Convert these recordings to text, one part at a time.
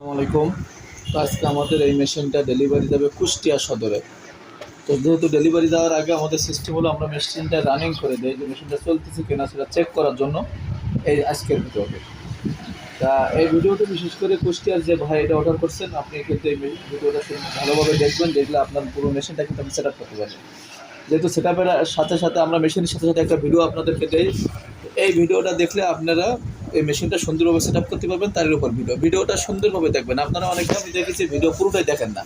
আসসালামু আলাইকুম। তো আজকে আমাদের এই মেশিনটা ডেলিভারি যাবে কুষ্টিয়া সদরে। তো যেহেতু ডেলিভারি দেওয়ার আগে আমাদের সিস্টেম হলো আমরা মেশিনটা রানিং করে দিই, যে মেশিনটা চলতেছে কিনা সেটা চেক করার জন্য এই আজকের ভিডিওতে। তা এই ভিডিওটা বিশেষ করে কুষ্টিয়ার যে ভাই এটা অর্ডার করছেন, আপনি কিন্তু এই ভিডিওটা ভালোভাবে দেখবেন, দেখলে আপনার পুরো মেশিনটা কিন্তু আপনি সেট আপ করতে পারবেন যেহেতু সেট আপের সাথে সাথে আমরা মেশিনের সাথে সাথে একটা ভিডিও আপনাদেরকে দেই। এই ভিডিওটা দেখলে আপনারা এই মেশিনটা সুন্দরভাবে সেট করতে পারবেন তার উপর ভিডিও ভিডিওটা সুন্দরভাবে দেখবেন। আপনারা অনেকে আমি দেখেছি ভিডিও পুরোটাই দেখেন না।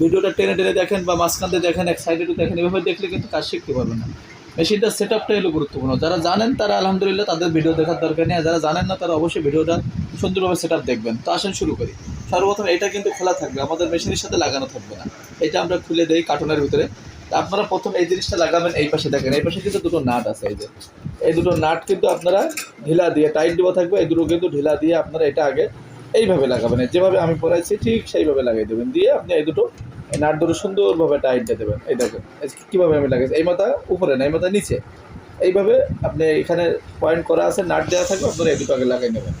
ভিডিওটা টেনে টেনে দেখেন বা মাঝখান দেখেন, এক সাইডে দেখেন, এভাবে দেখলে কিন্তু কাজ শিখতে পারবেন না। মেশিনটার সেট আপটা হলো গুরুত্বপূর্ণ। যারা জানেন তারা আলহামদুলিল্লাহ তাদের ভিডিও দেখার দরকার নেই, আর যারা জানেন না তারা অবশ্যই ভিডিওটা সুন্দরভাবে সেট আপ দেখবেন। তো আসেন শুরু করি। সর্বপ্রথম এটা কিন্তু খোলা থাকবে, আমাদের মেশিনের সাথে লাগানো থাকবে না। এটা আমরা খুলে দেই কার্টুনের ভিতরে। আপনারা প্রথম এই জিনিসটা লাগাবেন এই পাশে দেখেন, এই পাশে কিন্তু দুটো নাট আছে এই যে। এই দুটো নাট কিন্তু আপনারা ঢিলা দিয়ে টাইট দেওয়া থাকবে, এই দুটো কিন্তু ঢিলা দিয়ে আপনারা এটা আগে এইভাবে লাগাবেন। যেভাবে আমি পড়াইছি, ঠিক সেইভাবে লাগিয়ে দেবেন। দিয়ে আপনি এই দুটো নাট দুটো সুন্দরভাবে টাইট দিয়ে দেবেন। এই দেখেন কীভাবে আমি লাগাইছি, এই মাথা উপরে না, এই মাথা নিচে। এইভাবে আপনি এখানে পয়েন্ট করা আছে, নাট দেওয়া থাকবে, আপনারা এই দুটো আগে লাগিয়ে নেবেন।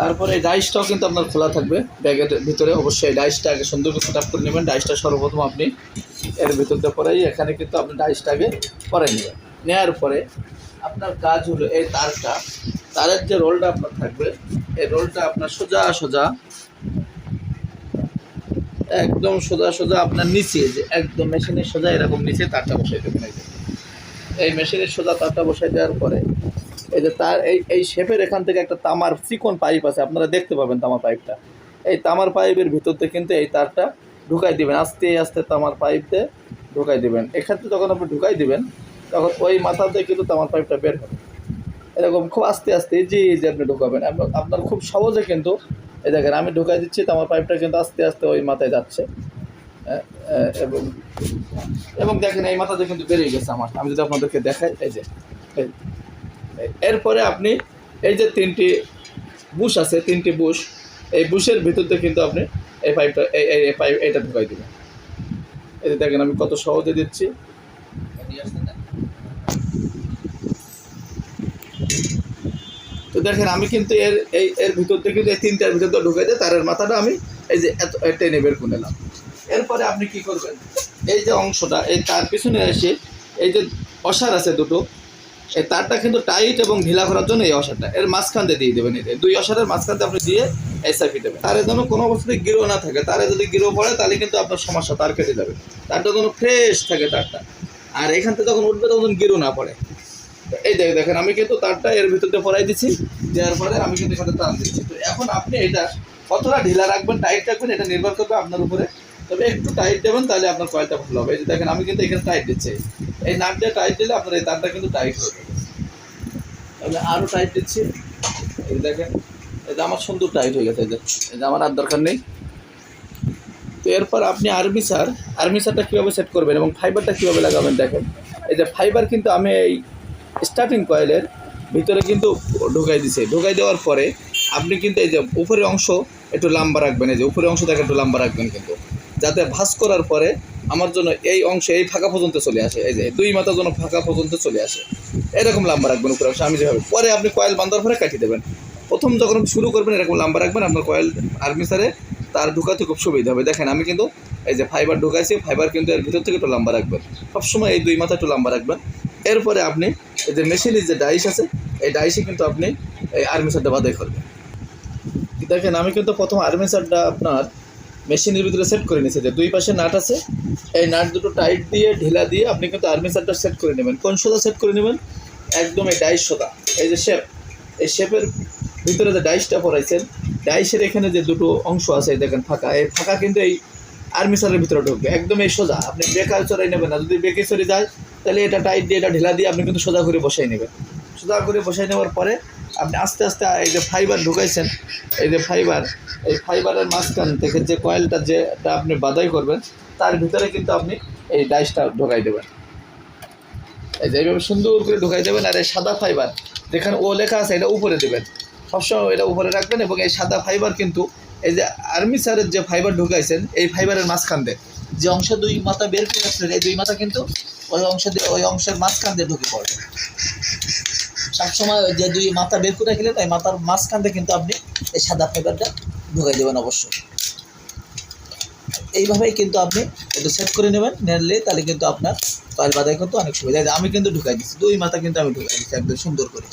তারপরে এই ডাইসটাও কিন্তু আপনার খোলা থাকবে। ব্যাগের ভিতরে অবশ্যই ডাইসটা আগে সুন্দর করে সেট করে নেবেন। ডাইসটা সর্বপ্রথম আপনি এর ভিতর পরাই এখানে কিন্তু আপনি ডাইসটা আগে পরে নেবেন। নেওয়ার পরে আপনার কাজ হলো এই তারটা, তারের যে রোলটা আপনার থাকবে, এই রোলটা আপনার সোজা সোজা, একদম সোজা সোজা আপনার নিচে, যে একদম মেশিনের সোজা এরকম নিচে তারটা বসাই দেবেন এই এই মেশিনের সোজা তারটা বসাই দেওয়ার পরে এই যে তার, এই এই শেপের এখান থেকে একটা তামার চিকন পাইপ আছে, আপনারা দেখতে পাবেন তামার পাইপটা এই তামার পাইপের ভিতর থেকে কিন্তু এই তারটা ঢুকাই দিবেন, আস্তে আস্তে তামার পাইপতে ঢুকাই দিবেন। এক্ষেত্রে যখন আপনি ঢুকাই দিবেন, তখন ওই মাথাতে কিন্তু তামার পাইপটা বের হবে। এরকম খুব আস্তে আস্তে জি যে আপনি ঢুকাবেন আপনার খুব সহজে কিন্তু, এই দেখেন আমি ঢুকাই দিচ্ছি তামার পাইপটা কিন্তু আস্তে আস্তে ওই মাথায় যাচ্ছে। এবং এবং দেখেন এই মাথাতে কিন্তু বেরিয়ে গেছে আমার। আমি যদি আপনাদেরকে দেখাই, এই যে এরপরে আপনি এই যে তিনটি বুশ আছে, তিনটি বুশ, এই বুশের ভিতরতে কিন্তু আপনি এই পাইপটা এই পাইপ এটা ঢুকাই দেবেন যে দেখেন আমি কত সহজে দিচ্ছি। তো দেখেন, আমি কিন্তু এর, এই, এর ভিতর থেকে কিন্তু এই তিনটার ভিতর দিয়ে ঢুকে দিয়ে তারের মাথাটা আমি এই যে এত টেনে বের করে নিলাম। এরপরে আপনি কি করবেন? এই যে অংশটা, এই তার পিছনে এসে এই যে অসার আছে দুটো এই তারটা কিন্তু টাইট এবং ঢিলা করার জন্য এই অসারটা। এর মাঝখান দিয়ে দিয়ে দেবেন এই দুই অসারের মাঝখান দিয়ে আপনি দিয়ে এসআইপি দেবেন। তারে যেন কোনো অবস্থায় গিরো না থাকে। তারে যদি গিরো পড়ে, তাহলে কিন্তু আপনার সমস্যা, তার কেটে যাবে। তারটা যেন ফ্রেশ থাকে তারটা। আর এখান থেকে যখন উঠবে, তখন গিরো না পড়ে। এই দেখে দেখেন, আমি কিন্তু তারটা এর ভিতর পরাই দিচ্ছি দেওয়ার পরে আমি কিন্তু এখানে টান দিচ্ছি। তো এখন আপনি এটা কতটা ঢিলা রাখবেন টাইট রাখবেন, এটা নির্ভর করবে আপনার উপরে তবে একটু টাইট দেবেন, তাহলে আপনার কয়েলটা ভালো হবে। এই যে দেখেন, আমি কিন্তু এখানে টাইট দিচ্ছি। এই নাট দিয়ে টাইট দিলে আপনার এই তারটা কিন্তু টাইট হয়ে যাবে। তাহলে আরও টাইট দিচ্ছি। এই দেখেন, এই যে আমার সুন্দর টাইট হয়ে গেছে, এই যে আমার আর দরকার নেই। তো এরপর আপনি আর্মিসার আর্মিসারটা কীভাবে সেট করবেন এবং ফাইবারটা কীভাবে লাগাবেন দেখেন। এই যে ফাইবার কিন্তু আমি এই স্টার্টিং কয়েলের ভিতরে কিন্তু ঢুকাই দিছি। ঢোকাই দেওয়ার পরে আপনি কিন্তু এই যে উপরের অংশ একটু লম্বা রাখবেন। এই যে উপরের অংশ থেকে একটু লম্বা রাখবেন কিন্তু। যাতে ভাঁজ করার পরে আমার জন্য এই অংশ এই ফাঁকা পর্যন্ত চলে আসে। এই যে দুই মাথার জন্য ফাঁকা পর্যন্ত চলে আসে। এরকম লম্বা রাখবেন উপরে আমি যেভাবে পরে আপনি কয়েল বাঁধার পরে কাটিয়ে দেবেন। প্রথম যখন শুরু করবেন, এরকম লম্বা রাখবেন, আপনার কয়েল আর্মিসারে তার ঢুকাতে খুব সুবিধা হবে। দেখেন, আমি কিন্তু এই যে ফাইবার ঢুকাইছি ফাইবার কিন্তু এর ভিতর থেকে একটু লম্বা রাখবেন। সবসময় এই দুই মাথা একটু লম্বা রাখবেন। এরপরে আপনি এই যে মেশিনের যে ডাইস আছে, এই ডাইসে কিন্তু আপনি এই আর্মিসারটা বাদাই করবেন। দেখেন, আমি কিন্তু প্রথম আর্মিসারটা আপনার মেশিনের ভিতরে সেট করে নিয়েছে যে দুই পাশে নাট আছে, এই নাট দুটো টাইট দিয়ে, ঢিলা দিয়ে আপনি কিন্তু আর্মিসারটা সেট করে নেবেন। কোন সোদা সেট করে নেবেন? একদম এই ডাইস সোদা। এই যে শেপ এই শেপের ভিতরে যে ডাইসটা পরাইছেন ডাইসের এখানে যে দুটো অংশ আছে দেখেন ফাঁকা। এই ফাঁকা কিন্তু এই আর্মিসারের ভিতরে ঢুকবে। একদম এই সোজা। আপনি বেকার চড়াই নেবেন না। যদি বেঁকে চড়ে যায়, তাহলে এটা টাইট দিয়ে, এটা ঢিলা দিয়ে আপনি কিন্তু সোজা করে বসাই নেবেন। সোজা করে বসাই নেওয়ার পরে আপনি আস্তে আস্তে, এই যে ফাইবার ঢুকাইছেন, এই যে ফাইবার এই ফাইবারের মাঝখান থেকে যে কয়েলটা যেটা আপনি বাদাই করবেন, তার ভিতরে কিন্তু আপনি এই ডাইসটা ঢোকাই দেবেন। এই যে এইভাবে সুন্দর করে ঢোকাই দেবেন, আর এই সাদা ফাইবার যেখানে ও লেখা আছে, এটা উপরে দেবেন। সবসময় এটা উপরে রাখবেন, এবং এই সাদা ফাইবার কিন্তু এই যে আর্মি আর্মিসারের যে ফাইবার ঢুকাইছেন, এই ফাইবারের মাঝখান দিয়ে, যে অংশ দুই মাথা বের করে আসলেন এই দুই মাথা কিন্তু ওই অংশ দিয়ে, ওই অংশের মাঝখান দিয়ে ঢুকে পড়বে সবসময় যে দুই মাথা বের করে রাখলেন ওই মাথার মাঝখান দিয়ে কিন্তু আপনি এই সাদা ফাইবারটা ঢুকাই দেবেন অবশ্যই। এইভাবেই কিন্তু আপনি একটু সেট করে নেবেন নিলে তাহলে কিন্তু আপনার কয়েল বাঁধাই কিন্তু অনেক সুবিধা আমি কিন্তু ঢুকাই দিচ্ছি দুই মাথা কিন্তু আমি ঢুকাই দিচ্ছি একদম সুন্দর করে।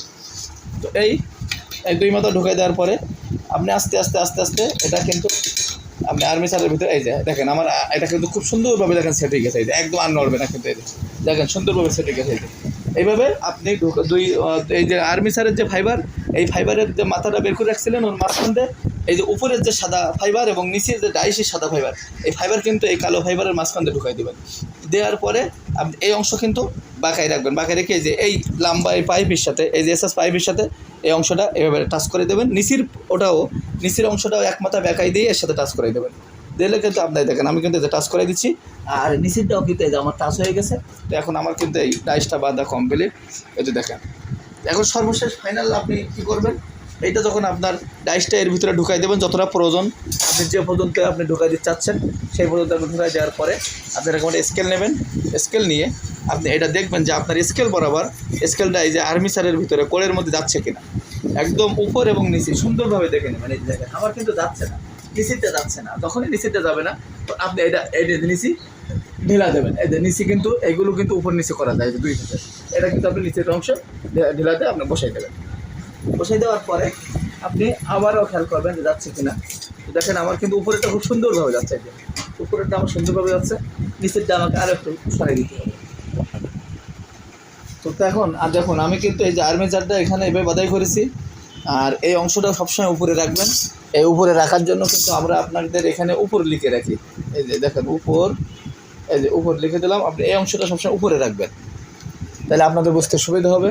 তো এই এক দুই মাথা ঢুকাই দেওয়ার পরে আপনি আস্তে আস্তে আস্তে আস্তে এটা কিন্তু আপনি আর্মি আর্মিচারের ভিতরে, এই যে দেখেন আমার, এটা কিন্তু খুব সুন্দরভাবে দেখেন সেট হয়ে গেছে এই একদম আর নড়বে না কিন্তু, এই দেখেন সুন্দরভাবে সেট হয়ে গেছে এই এইভাবে আপনি দুই এই যে আর্মিচারের যে ফাইবার এই ফাইবারের যে মাথাটা বের করে রাখছিলেন, ওর মাঝখান দিয়ে, এই যে উপরের যে সাদা ফাইবার এবং নিচের যে ডাইসি সাদা ফাইবার এই ফাইবার কিন্তু এই কালো ফাইবারের মাঝখান দিয়ে ঢুকাই দেবেন। দেওয়ার পরে আপনি এই অংশ কিন্তু বাঁকাই রাখবেন। বাঁকাই রেখে যে এই লম্বা এই পাইপের সাথে, এই যে এসএস পাইপের সাথে এই অংশটা এভাবে টাচ করে দেবেন। নিচের ওটাও, নিচের অংশটাও এক মাথা বেঁকাই দিয়ে এর সাথে টাচ করে দেবেন। দিলে কিন্তু আপনার দেখেন আমি কিন্তু টাচ করে দিচ্ছি। আর নিচেরটাও কিন্তু এই যে আমার টাচ হয়ে গেছে। তো এখন আমার কিন্তু এই ডাইসটা বাঁধা কমপ্লিট এই যে দেখেন। এখন সর্বশেষ ফাইনাল আপনি কি করবেন? এইটা যখন আপনার ডাইসটা এর ভিতরে ঢুকাই দেবেন যতটা প্রয়োজন। আপনি যে পর্যন্ত আপনি ঢুকাই দিতে চাচ্ছেন সেই পর্যন্ত আপনি ঢুকাই দেওয়ার পরে আপনি এরকম একটা স্কেল নেবেন। স্কেল নিয়ে আপনি এটা দেখবেন যে আপনার স্কেল বরাবর স্কেলটা এই যে আর্মিসারের ভিতরে কোলের মধ্যে যাচ্ছে কিনা। একদম উপর এবং নিচে সুন্দরভাবে দেখে নেবেন। এই যে দেখেন আমার কিন্তু যাচ্ছে না। নিচেরটা যাচ্ছে না। যখনই নিচেরটা যাবে না, তো আপনি এটা যে নিচি ঢিলা দেবেন। এই যে নিচে কিন্তু, এগুলো কিন্তু উপর নিচে করা যায় দুই হাতে। এটা কিন্তু আপনি নিচের অংশ ঢিলা- ঢিলাতে আপনি বসাই দেবেন। বসাই দেওয়ার পরে আপনি আবারও খেয়াল করবেন যে যাচ্ছে কিনা। দেখেন আমার কিন্তু উপরেরটা খুব সুন্দরভাবে যাচ্ছে উপরেরটা আমার সুন্দরভাবে যাচ্ছে। নিচেরটা আমাকে আরও একটু সরাই দিতে হবে। তো এখন আর দেখুন, আমি কিন্তু এই যে আর্মেচারটা এখানে এভাবে বাদাই করেছি। আর এই অংশটা সবসময় উপরে রাখবেন। এই উপরে রাখার জন্য কিন্তু আমরা আপনাদের এখানে উপর লিখে রাখি। এই যে দেখেন, উপর, এই যে উপর লিখে দিলাম। আপনি এই অংশটা সবসময় উপরে রাখবেন। তাহলে আপনাদের বুঝতে সুবিধা হবে।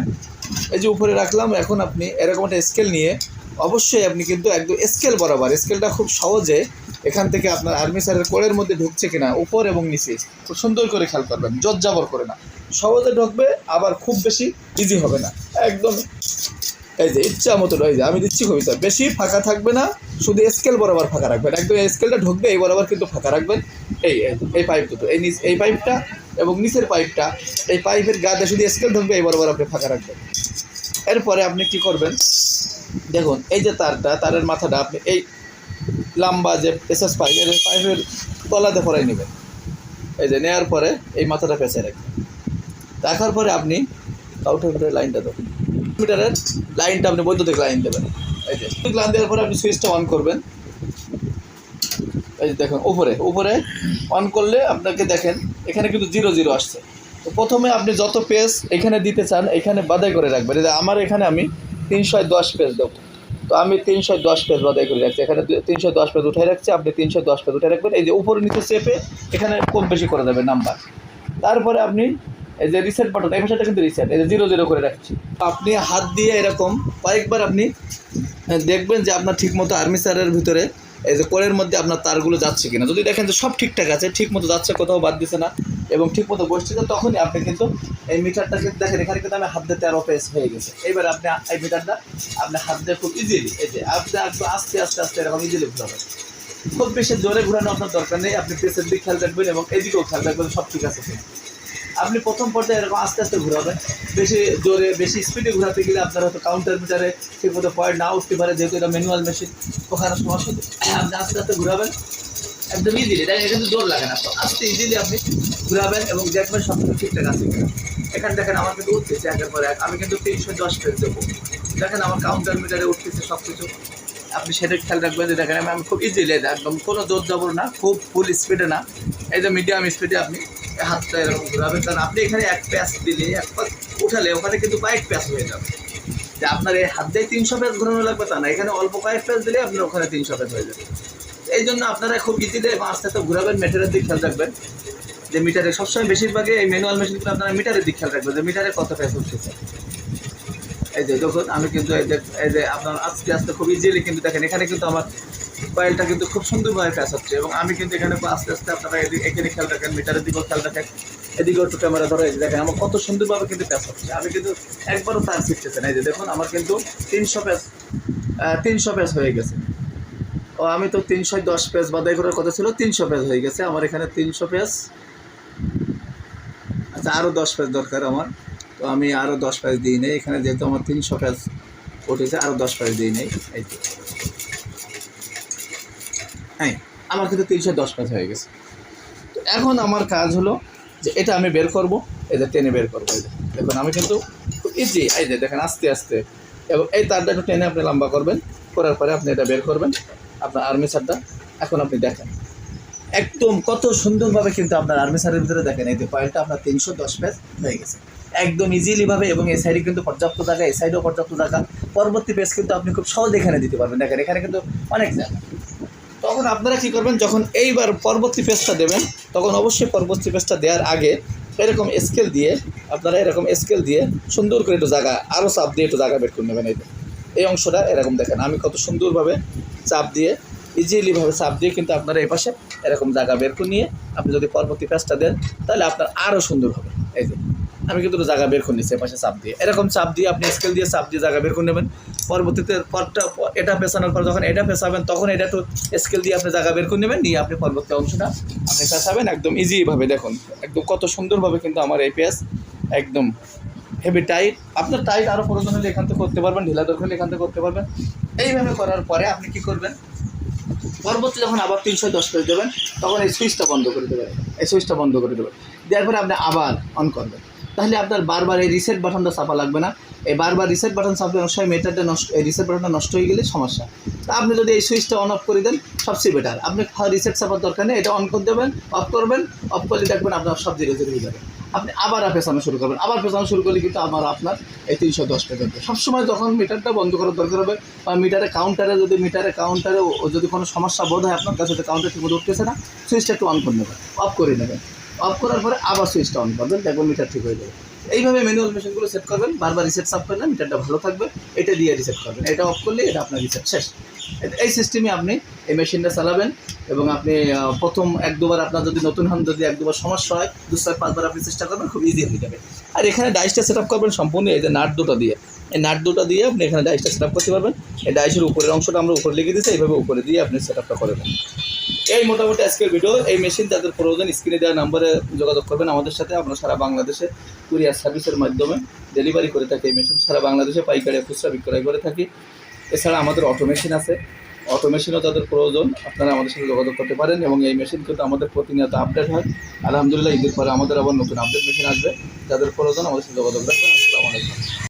এই যে উপরে রাখলাম, এখন আপনি এরকম একটা স্কেল নিয়ে অবশ্যই আপনি কিন্তু একদম স্কেল বরাবর স্কেলটা খুব সহজে এখান থেকে আপনার আর্মি আর্মিসারের কোরের মধ্যে ঢুকছে কিনা, উপর এবং নিচে, খুব সুন্দর করে খেয়াল করবেন জাবর করে না। সহজে ঢুকবে, আবার খুব বেশি ইজি হবে না। একদম এই যে, ইচ্ছা মতো এই যে, আমি দিচ্ছি কবিতা বেশি ফাঁকা থাকবে না, শুধু স্কেল বরাবর ফাঁকা রাখবেন। একদম স্কেলটা ঢুকবে, এই বরাবর কিন্তু ফাঁকা রাখবেন। এই এই পাইপ দুটো, এই নিচ, এই পাইপটা এবং নিচের পাইপটা এই পাইপের গাতে শুধু স্কেল ঢুকবে, এই বরাবর আপনি ফাঁকা রাখবেন। এরপরে আপনি কি করবেন? দেখুন, এই যে তারটা, তারের মাথাটা আপনি এই লম্বা যে এসএস পাইপ এর পাইপের তলাতে পরাই নেবেন। এই যে নেওয়ার পরে এই মাথাটা পেঁচে রাখবেন। রাখার পরে আপনি ভিতরে লাইনটা দেবেন মিটারের লাইনটা আপনি বৈদ্যুতিক লাইন দেবেন। এই যে লাইন দেওয়ার পরে আপনি সুইচটা অন করবেন। এই যে দেখুন, উপরে উপরে অন করলে আপনাকে দেখেন, এখানে কিন্তু জিরো জিরো আসছে। তো প্রথমে আপনি যত পেজ এখানে দিতে চান, এখানে বাদাই করে রাখবেন। এই যে আমার এখানে আমি তিনশো দশ পেজ দেবো। তো আমি তিনশো দশ পেজ বাদাই করে রাখছি। এখানে তিনশো দশ পেজ উঠে রাখছি, আপনি তিনশো দশ পেজ উঠে রাখবেন। এই যে উপরে নিচে চেপে এখানে কম বেশি করে দেবেন নাম্বার। তারপরে আপনি এই যে রিসেট বাটন এই ভাষাটা কিন্তু রিসেট এই যে জিরো জিরো করে রাখছি। আপনি হাত দিয়ে এরকম কয়েকবার আপনি দেখবেন যে আপনার ঠিকমতো আর্মিসারের ভিতরে এই যে কোরের মধ্যে আপনার তারগুলো যাচ্ছে কিনা। যদি দেখেন যে সব ঠিকঠাক আছে ঠিক মতো যাচ্ছে কোথাও বাদ দিচ্ছে না, এবং ঠিক মতো বসছে না তখনই আপনি কিন্তু এই মিটারটা কিন্তু দেখেন, এখানে কিন্তু আমি হাত দিয়ে তেরো পেস হয়ে গেছে। এবার আপনি এই মিটারটা আপনি হাত দিয়ে খুব ইজিলি এই যে আপনি একটু আস্তে আস্তে আস্তে এরকম ইজিলি ঘুরাবেন। খুব বেশি জোরে ঘুরানো আপনার দরকার নেই, আপনি পেসের দিক খেয়াল রাখবেন এবং এদিকেও খেয়াল রাখবেন সব ঠিক আছে আপনি প্রথম পর্যায়ে এরকম আস্তে আস্তে ঘুরাবেন। বেশি জোরে, বেশি স্পিডে ঘোরাতে গেলে আপনার হয়তো কাউন্টার মিটারে ঠিক মতো পয়েন্ট না উঠতে পারে, যেহেতু এটা ম্যানুয়াল মেশিন ওখানে সমস্যা আপনি আস্তে আস্তে ঘুরাবেন, একদম ইজিলি দেখেন, এটা কিন্তু জোর লাগে না। তো আস্তে ইজিলি আপনি ঘুরাবেন এবং দেখবেন সব কিছু ঠিকঠাক আছে এখানে দেখেন, আমার কিন্তু উঠতেছে একের পর এক। আমি কিন্তু তিনশো দশ পেজ দেবো। দেখেন, আমার কাউন্টার মিটারে উঠতেছে সব কিছু আপনি সেটা খেয়াল রাখবেন যে দেখেন, আমি খুব ইজিলি একদম কোনো জোর জবর না, খুব ফুল স্পিডে না। এই যে মিডিয়াম স্পিডে আপনি হাতটা এরকম ঘুরাবেন কারণ আপনি এখানে এক প্যাচ দিলে, এক পাশ উঠালে ওখানে কিন্তু কয়েক প্যাচ হয়ে যাবে। যে আপনার এই হাত দিয়ে তিনশো প্যাচ ঘোরানো লাগবে তা না, এখানে অল্প কয়েক প্যাচ দিলে আপনার ওখানে তিনশো প্যাচ হয়ে যাবে। এই জন্য আপনারা খুব ইজিলি আস্তে আস্তে ঘুরাবেন মিটারের দিক খেয়াল রাখবেন। যে মিটারে সবসময় বেশিরভাগই এই ম্যানুয়াল মেশিনগুলো আপনারা মিটারের দিক খেয়াল রাখবেন, যে মিটারে কত প্যাচ উঠতেছে এই যে দেখুন, আমি কিন্তু এই যে এই যে আপনার আস্তে আস্তে খুব ইজিলি কিন্তু দেখেন, এখানে কিন্তু আমার কয়েলটা কিন্তু খুব সুন্দরভাবে প্যাস হচ্ছে এবং আমি কিন্তু এখানে আস্তে আস্তে আপনারা এখানে খেয়াল রাখেন মিটারের দিকেও খেয়াল রাখেন। এদিকেও একটু ক্যামেরা ধরে দেখেন, আমার কত সুন্দরভাবে কিন্তু প্যাস হচ্ছে। আমি কিন্তু একবারও তার শিখতেছে না। এই যে দেখুন, আমার কিন্তু তিনশো প্যাস তিনশো প্যাস হয়ে গেছে। ও, আমি তো তিনশো দশ পেজ বাদাই করার কথা ছিল, তিনশো পেজ হয়ে গেছে। আমার এখানে তিনশো পেজ আচ্ছা আরও দশ পেজ দরকার আমার। তো আমি আরও দশ পেজ দিই নেই। এখানে যেহেতু আমার তিনশো পেজ উঠেছে আরও দশ পেজ দিই নেই। এই হ্যাঁ আমার কিন্তু তিনশো দশ কাজ হয়ে গেছে। তো এখন আমার কাজ হলো যে এটা আমি বের করব যে টেনে বের করব দেখুন আমি কিন্তু খুব ইজি এই যে দেখেন আস্তে আস্তে। এবং এই তারটা একটু টেনে আপনি লম্বা করবেন, করার পরে আপনি এটা বের করবেন, আপনার আর্মি সারটা এখন আপনি দেখেন, একদম কত সুন্দরভাবে কিন্তু আপনার আর্মিসারের ভিতরে দেখেন, এই যে কয়েলটা আপনার তিনশো দশ পেজ হয়ে গেছে। একদম ইজিলিভাবে এবং এই সাইডে কিন্তু পর্যাপ্ত জায়গা, এই সাইডেও পর্যাপ্ত জায়গা। পরবর্তী পেজ কিন্তু আপনি খুব সহজে এখানে দিতে পারবেন। দেখেন, এখানে কিন্তু অনেক জায়গা। তখন আপনারা কি করবেন, যখন এইবার পরবর্তী পেজটা দেবেন, তখন অবশ্যই পরবর্তী পেজটা দেওয়ার আগে এরকম স্কেল দিয়ে, আপনারা এরকম স্কেল দিয়ে সুন্দর করে একটু জায়গা আরও চাপ দিয়ে একটু জায়গা বের করে নেবেন। এই এই অংশটা এরকম দেখেন, আমি কত সুন্দরভাবে চাপ দিয়ে ইজিলিভাবে চাপ দিয়ে কিন্তু আপনারা এই পাশে এরকম জায়গা বের করে নিয়ে, আপনি যদি পরবর্তী পেজটা দেন, তাহলে আপনার আরও সুন্দর হবে। এই যে, আমি কিন্তু জায়গা বের করে নিচ্ছি পাশে চাপ দিয়ে। এরকম চাপ দিয়ে, আপনি স্কেল দিয়ে চাপ দিয়ে জায়গা বের করে নেবেন। পরবর্তীতে পরটা এটা পেছানোর পর যখন এটা পেছাবেন, তখন এটা একটু স্কেল দিয়ে আপনি জায়গা বের করে নেবেন, নিয়ে আপনি পরবর্তী অংশটা আপনি পেছাবেন একদম ইজিভাবে দেখুন, একদম কত সুন্দরভাবে কিন্তু আমার এই পেজ একদম হেভি টাইট আপনার টাইট আরও প্রয়োজন হলে এখান থেকে করতে পারবেন, ঢিলা দরকার হলে এখান থেকে করতে পারবেন। এইভাবে করার পরে আপনি কি করবেন? পরবর্তী যখন আবার তিনশো দশ করে দেবেন, তখন এই সুইচটা বন্ধ করে দেবেন। এই সুইচটা বন্ধ করে দেবেন। দেওয়ার পরে আপনি আবার অন করবেন। তাহলে আপনার বারবার এই রিসেট বাটনটা চাপা লাগবে না। এই বারবার রিসেট বাটন চাপলে অনেক সময় মিটারটা নষ্ট, এই রিসেট বাটনটা নষ্ট হয়ে গেলে সমস্যা। তা আপনি যদি এই সুইচটা অন অফ করে দেন, সবচেয়ে বেটার আপনি রিসেট চাপার দরকার নেই, এটা অন করে দেবেন অফ করবেন অফ করলে দেখবেন আপনার সব জিরো জিরো হয়ে যাবে। আপনি আবার পেছানো শুরু করবেন, আবার পেছানো শুরু করলে কিন্তু আবার আপনার এই তিনশো দশ পর্যন্ত। সবসময় যখন মিটারটা বন্ধ করার দরকার হবে, বা মিটারে কাউন্টারে যদি মিটারে কাউন্টারে যদি কোনো সমস্যা বোধ হয় আপনার কাছে কাউন্টার ঠিক উঠতেছে না সুইচটা একটু অন করে নেবেন অফ করে নেবেন। অফ করার পরে আবার সুইচটা অন করবেন, দেখবেন মিটার ঠিক হয়ে যাবে। এইভাবে ম্যানুয়াল মেশিনগুলো সেট করবেন, বারবার রিসেট সাপ করলে মিটারটা ভালো থাকবে। এটা দিয়ে রিসেট করবেন। এটা অফ করলে এটা আপনার রিসেট শেষ। এই সিস্টেমে আপনি এই মেশিনটা চালাবেন এবং আপনি প্রথম এক দুবার আপনার যদি নতুন হন, যদি এক দুবার সমস্যা হয় দু চার পাঁচবার আপনি চেষ্টা করবেন, খুব ইজি হয়ে যাবে। আর এখানে ডাইসটা সেট আপ করবেন সম্পূর্ণ এই যে নাট দুটো দিয়ে। এই নাট দুটো দিয়ে আপনি এখানে ডাইসটা সেট আপ করতে পারবেন। এই ডাইসের উপরের অংশটা আমরা উপরে লিখে দিচ্ছি এইভাবে উপরে দিয়ে আপনি সেট আপটা করবেন এই মোটামুটি আজকের ভিডিও এই মেশিন তাদের প্রয়োজন স্ক্রিনে দেওয়া নাম্বারে যোগাযোগ করবেন। আমাদের সাথে আমরা সারা বাংলাদেশে কুরিয়ার সার্ভিসের মাধ্যমে ডেলিভারি করে থাকি এই মেশিন সারা বাংলাদেশে পাইকারি খুচরা বিক্রয় করে থাকি। এছাড়া আমাদের অটো মেশিন আছে। অটো মেশিনও তাদের প্রয়োজন। আপনারা আমাদের সাথে যোগাযোগ করতে পারেন এবং এই মেশিন কিন্তু আমাদের প্রতিনিয়ত আপডেট হয়। আলহামদুলিল্লাহ ঈদের পরে আমাদের আবার নতুন আপডেট মেশিন আসবে। যাদের প্রয়োজন আমাদের সাথে যোগাযোগ রাখবেন। আসসালামু আলাইকুম।